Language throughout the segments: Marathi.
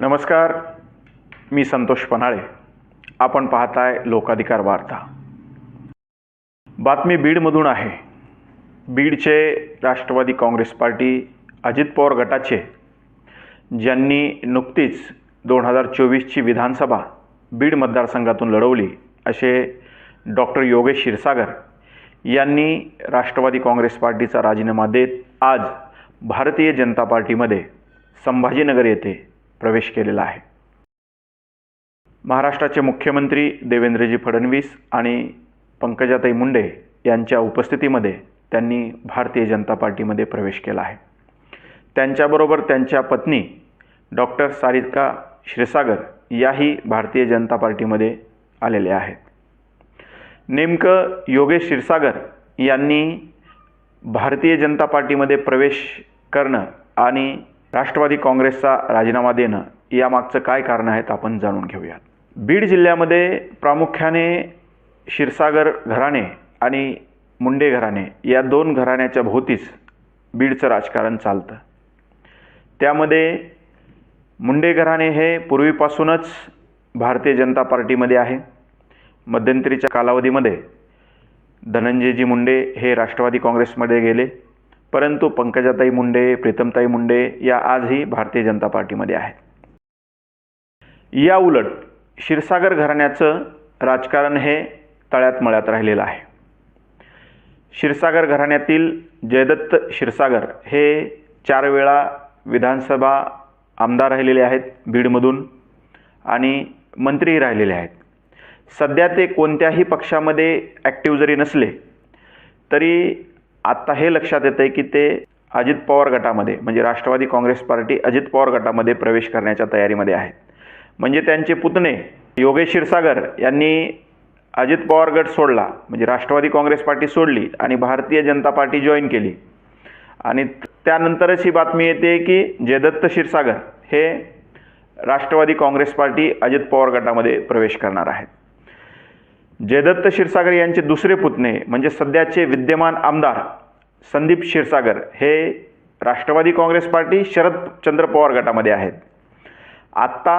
नमस्कार मी संतोष पन्हाळे. आपण पाहताय लोकाधिकार वार्ता. बातमी बीडमधून आहे. बीडचे राष्ट्रवादी काँग्रेस पार्टी अजित पवार गटाचे ज्यांनी नुकतीच दोन हजार चोवीसची विधानसभा बीड मतदारसंघातून लढवली असे डॉक्टर योगेश क्षीरसागर यांनी राष्ट्रवादी काँग्रेस पार्टीचा राजीनामा देत आज भारतीय जनता पार्टीमध्ये संभाजीनगर येथे प्रवेश केलेला आहे. महाराष्ट्राचे मुख्यमंत्री देवेंद्रजी फडणवीस आणि पंकजाताई मुंडे यांच्या उपस्थितीमध्ये त्यांनी भारतीय जनता पार्टीमध्ये प्रवेश केला आहे. त्यांच्याबरोबर त्यांच्या पत्नी डॉक्टर सारिका क्षीरसागर याही भारतीय जनता पार्टीमध्ये आलेल्या आहेत. नेमकं योगेश क्षीरसागर यांनी भारतीय जनता पार्टीमध्ये प्रवेश करणं आणि राष्ट्रवादी काँग्रेसचा राजीनामा देणं यामागचं काय कारण आहेत आपण जाणून घेऊयात. बीड जिल्ह्यामध्ये प्रामुख्याने क्षीरसागर घराणे आणि मुंडे घराणे या दोन घराण्याच्या भोवतीच बीडचं राजकारण चालतं. त्यामध्ये मुंडे घराणे हे पूर्वीपासूनच भारतीय जनता पार्टीमध्ये आहे. मध्यंतरीच्या कालावधीमध्ये धनंजयजी मुंडे हे राष्ट्रवादी काँग्रेसमध्ये गेले. परंतु पंकजाताई मुंडे प्रीतमताई मुंडे या आजही भारतीय जनता पार्टीमध्ये आहेत. या उलट क्षीरसागर घराण्याचं राजकारण हे तळ्यात मळ्यात राहिलेलं आहे. क्षीरसागर घराण्यातील जयदत्त क्षीरसागर हे चार वेळा विधानसभा आमदार राहिलेले आहेत बीडमधून आणि मंत्रीही राहिलेले आहेत. सध्या ते कोणत्याही पक्षामध्ये ॲक्टिव्ह जरी नसले तरी आत्ता हे लक्षात येतं आहे की ते अजित पवार गटामध्ये म्हणजे राष्ट्रवादी काँग्रेस पार्टी अजित पवार गटामध्ये प्रवेश करण्याच्या तयारीमध्ये आहेत म्हणजे त्यांचे पुतणे योगेश क्षीरसागर यांनी अजित पवार गट सोडला म्हणजे राष्ट्रवादी काँग्रेस पार्टी सोडली आणि भारतीय जनता पार्टी जॉईन केली. आणि त्यानंतरच ही बातमी येते की जयदत्त क्षीरसागर हे राष्ट्रवादी काँग्रेस पार्टी अजित पवार गटामध्ये प्रवेश करणार आहेत. जयदत्त क्षीरसागर यांचे दुसरे पुतणे म्हणजे सध्याचे विद्यमान आमदार संदीप क्षीरसागर हे राष्ट्रवादी काँग्रेस पार्टी शरदचंद्र पवार गटामध्ये आहेत. आत्ता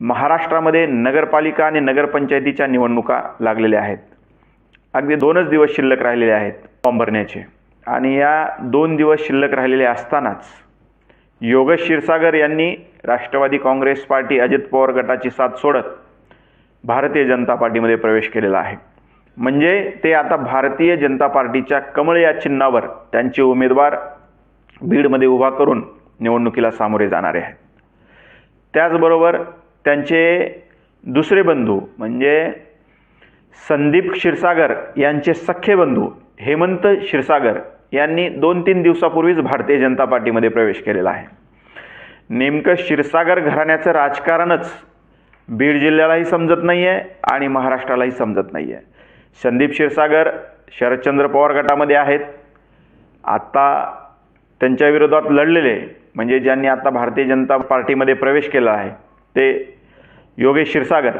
महाराष्ट्रामध्ये नगरपालिका आणि नगरपंचायतीच्या निवडणुका लागलेल्या आहेत. अगदी दोनच दिवस शिल्लक राहिलेले आहेत फॉर्म भरण्याचे. आणि या दोन दिवस शिल्लक राहिलेले असतानाच योगेश क्षीरसागर यांनी राष्ट्रवादी काँग्रेस पार्टी अजित पवार गटाची साथ सोडत भारतीय जनता पार्टीमध्ये प्रवेश केलेला आहे. म्हणजे ते आता भारतीय जनता पार्टीच्या कमळ या चिन्हावर त्यांचे उमेदवार बीडमध्ये उभा करून निवडणुकीला सामोरे जाणारे आहेत. त्याचबरोबर त्यांचे दुसरे बंधू म्हणजे संदीप क्षीरसागर यांचे सख्खे बंधू हेमंत क्षीरसागर यांनी दोन तीन दिवसापूर्वीच भारतीय जनता पार्टीमध्ये प्रवेश केलेला आहे. नेमकं क्षीरसागर घराण्याचं राजकारणच बीड जिल्ह्यालाही समजत नाही आहे आणि महाराष्ट्रालाही समजत नाही आहे संदीप क्षीरसागर शरदचंद्र पवार गटामध्ये आहेत. आत्ता त्यांच्या विरोधात लढलेले म्हणजे ज्यांनी आता भारतीय जनता पार्टीमध्ये प्रवेश केला आहे ते योगेश क्षीरसागर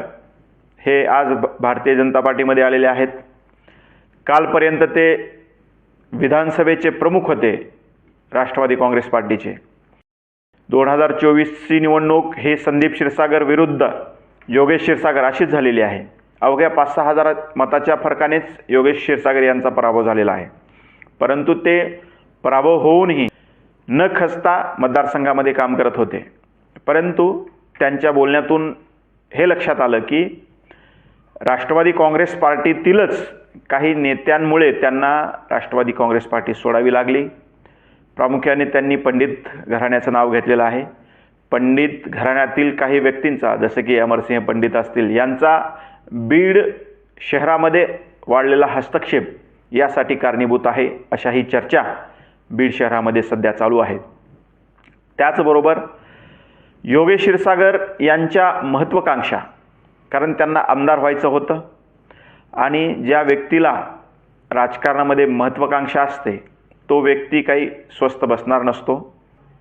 हे आज भ भारतीय जनता पार्टीमध्ये आलेले आहेत. कालपर्यंत ते विधानसभेचे प्रमुख होते राष्ट्रवादी काँग्रेस पार्टीचे. दोन हजार चोवीसची निवडणूक हे संदीप क्षीरसागर विरुद्ध योगेश क्षीरसागर अशीच झालेली आहे. अवघ्या पाच सहा हजार मताच्या फरकानेच योगेश क्षीरसागर यांचा पराभव झालेला आहे. परंतु ते पराभव होऊनही न खचता मतदारसंघामध्ये काम करत होते. परंतु त्यांच्या बोलण्यातून हे लक्षात आलं की राष्ट्रवादी काँग्रेस पार्टीतीलच काही नेत्यांमुळे त्यांना राष्ट्रवादी काँग्रेस पार्टी सोडावी लागली. प्रामुख्याने त्यांनी पंडित घराण्याचं नाव घेतलेलं आहे. पंडित घराण्यातील काही व्यक्तींचा जसं की अमरसिंह पंडित असतील यांचा बीड शहरामध्ये वाढलेला हस्तक्षेप यासाठी कारणीभूत आहे अशा ही चर्चा बीड शहरामध्ये सध्या चालू आहे त्याचबरोबर योगेश क्षीरसागर यांच्या महत्त्वाकांक्षा कारण त्यांना आमदार व्हायचं होतं आणि ज्या व्यक्तीला राजकारणामध्ये महत्त्वाकांक्षा असते तो व्यक्ती काही स्वस्त बसणार नसतो.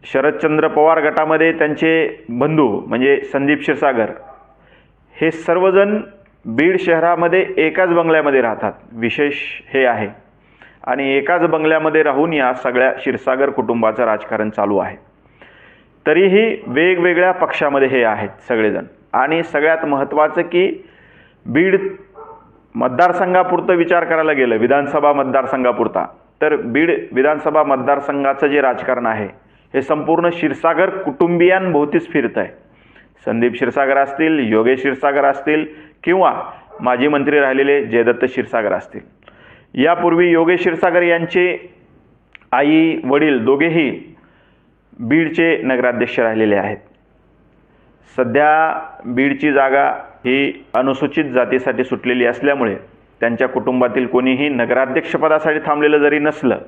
शरदचंद्र पवार गटामध्ये त्यांचे बंधू म्हणजे संदीप क्षीरसागर हे सर्वजण बीड शहरामध्ये एकाच बंगल्यामध्ये राहतात. विशेष हे आहे. आणि एकाच बंगल्यामध्ये राहून या सगळ्या क्षीरसागर कुटुंबाचं राजकारण चालू आहे. तरीही वेगवेगळ्या पक्षामध्ये हे आहेत सगळेजण. आणि सगळ्यात महत्त्वाचं की बीड मतदारसंघापुरतं विचार करायला गेलं विधानसभा मतदारसंघापुरता तर बीड विधानसभा मतदारसंघाचं जे राजकारण आहे हे संपूर्ण क्षीरसागर कुटुंबियांभोवतीच फिरत आहे. संदीप क्षीरसागर असतील योगेश क्षीरसागर असतील किंवा माजी मंत्री राहिलेले जयदत्त क्षीरसागर असतील. यापूर्वी योगेश क्षीरसागर यांचे आई वडील दोघेही बीडचे नगराध्यक्ष राहिलेले आहेत. सध्या बीडची जागा ही अनुसूचित जातीसाठी सुटलेली असल्यामुळे त्यांच्या कुटुंबातील कोणीही नगराध्यक्षपदासाठी थांबलेलं जरी नसलं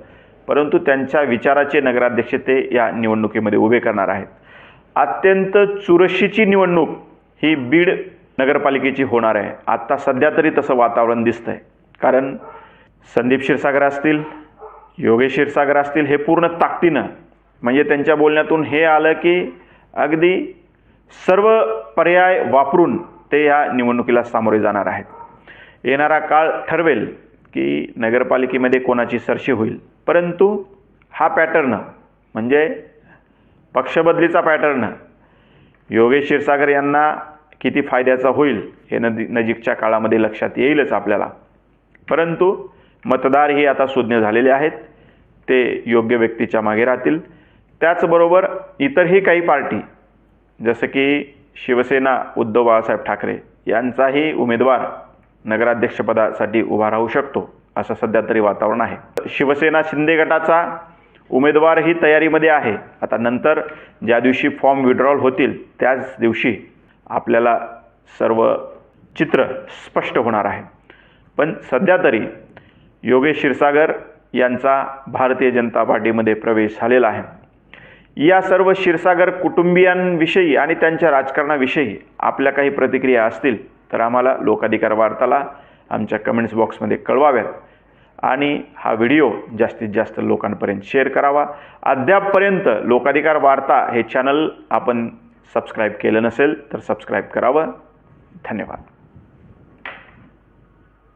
परंतु त्यांच्या विचाराचे नगराध्यक्ष ते या निवडणुकीमध्ये उभे करणार आहेत. अत्यंत चुरशीची निवडणूक ही बीड नगरपालिकेची होणार आहे. आत्ता सध्या तरी तसं वातावरण दिसतंय. कारण संदीप क्षीरसागर असतील योगेश क्षीरसागर असतील हे पूर्ण ताकदीनं म्हणजे त्यांच्या बोलण्यातून हे आलं की अगदी सर्व पर्याय वापरून ते या निवडणुकीला सामोरे जाणार आहेत. येणारा काळ ठरवेल की नगरपालिकेमध्ये कोणाची सरशी होईल. परंतु हा पॅटर्न म्हणजे पक्षबदलीचा पॅटर्न योगेश क्षीरसागर यांना किती फायद्याचा होईल हे नदी नजीकच्या काळामध्ये लक्षात येईलच आपल्याला. परंतु मतदारही आता सुज्ञ झालेले आहेत ते योग्य व्यक्तीच्या मागे राहतील. त्याचबरोबर इतरही काही पार्टी जसं की शिवसेना उद्धव बाळासाहेब ठाकरे यांचाही उमेदवार नगराध्यक्षपदासाठी उभा राहू शकतो. असं सध्या तरी वातावरण आहे. शिवसेना शिंदे गटाचा उमेदवारही तयारीमध्ये आहे. आता नंतर ज्या दिवशी फॉर्म विड्रॉल होतील त्याच दिवशी आपल्याला सर्व चित्र स्पष्ट होणार आहे. पण सध्या तरी योगेश क्षीरसागर यांचा भारतीय जनता पार्टीमध्ये प्रवेश झालेला आहे. या सर्व क्षीरसागर कुटुंबियांविषयी आणि त्यांच्या राजकारणाविषयी आपल्या काही प्रतिक्रिया असतील तर आम्हाला लोकाधिकार वार्ताला आमच्या कमेंट्स बॉक्समध्ये कळवाव्यात. आणि हा व्हिडिओ जास्तीत जास्त लोकांपर्यंत शेअर करावा. अद्यापपर्यंत लोकाधिकार वार्ता हे चॅनल आपण सबस्क्राईब केलं नसेल तर सबस्क्राईब करावं. धन्यवाद.